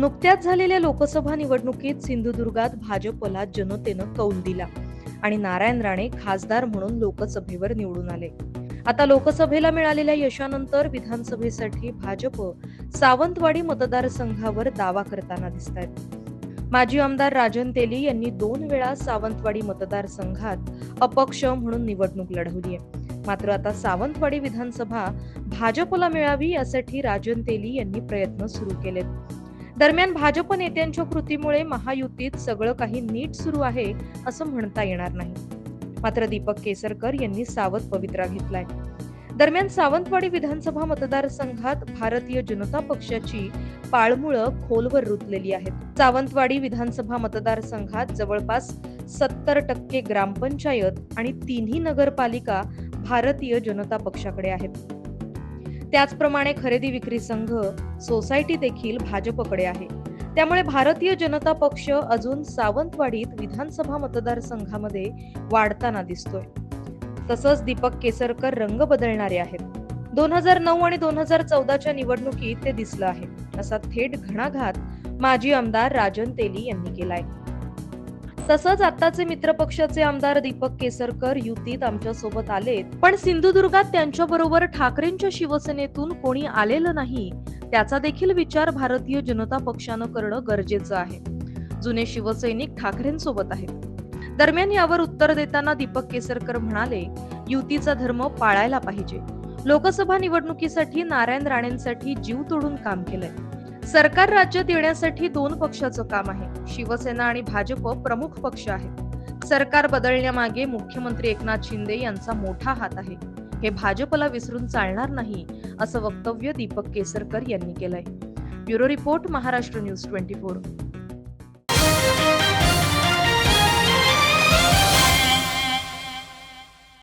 नुकत्याच झालेल्या लोकसभा निवडणुकीत सिंधुदुर्गात भाजपला जनतेनं कौल दिला आणि नारायण राणे खासदार म्हणून लोकसभेवर निवडून आले. आता लोकसभेला मिळालेल्या यशानंतर विधानसभेसाठी भाजप सावंतवाडी मतदारसंघावर दावा करताना दिसत आहेत माजी आमदार राजन तेली यांनी दोन वेळा सावंतवाडी मतदारसंघात अपक्ष म्हणून निवडणूक लढवली आहे मात्र आता सावंतवाडी विधानसभा भाजपला मिळावी यासाठी राजन तेली यांनी प्रयत्न सुरू केलेत. दरम्यान भाजप नेत्यांच्या कृतीमुळे महायुतीत सगळं काही नीट सुरू आहे असं म्हणता येणार नाही. मात्र दीपक केसरकर यांनी सावध पवित्रा घेतलाय. दरम्यान सावंतवाडी विधानसभा मतदारसंघात भारतीय जनता पक्षाची पाळमुळं खोलवर रुतलेली आहेत. सावंतवाडी विधानसभा मतदारसंघात जवळपास सत्तर टक्के ग्रामपंचायत आणि तिन्ही नगरपालिका भारतीय जनता पक्षाकडे आहेत. त्याचप्रमाणे खरेदी विक्री संघ सोसायटी देखील भाजपकडे आहे. त्यामुळे भारतीय जनता पक्ष अजून सावंतवाडीत विधानसभा मतदारसंघामध्ये वाढताना दिसतोय. तसंच दीपक केसरकर रंग बदलणारे आहेत. दोन हजार नऊ आणि दोन हजार चौदाच्या निवडणुकीत ते दिसलं आहे असा थेट घणाघात माजी आमदार राजन तेली यांनी केलाय. तसंच आताचे मित्रपक्षाचे आमदार दीपक केसरकर युतीत आमच्यासोबत आलेत. पण सिंधुदुर्गात त्यांच्या बरोबर ठाकरेंच्या शिवसेनेतून कोणी आलेलं नाही त्याचा देखील विचार भारतीय जनता पक्षानं करणं गरजेचं आहे. जुने शिवसैनिक ठाकरेंसोबत आहेत. दरम्यान यावर उत्तर देताना दीपक केसरकर म्हणाले युतीचा धर्म पाळायला पाहिजे. लोकसभा निवडणुकीसाठी नारायण राणेंसाठी जीव तोडून काम केलंय. सरकार राज्यात येण्यासाठी दोन पक्षाचं काम आहे. शिवसेना आणि भाजप प्रमुख पक्ष आहेत. सरकार बदलण्यामागे मुख्यमंत्री एकनाथ शिंदे यांचा मोठा हात आहे. हे भाजपला विसरून चालणार नाही असं वक्तव्य दीपक केसरकर यांनी केलंय. Bureau report Maharashtra news twenty four.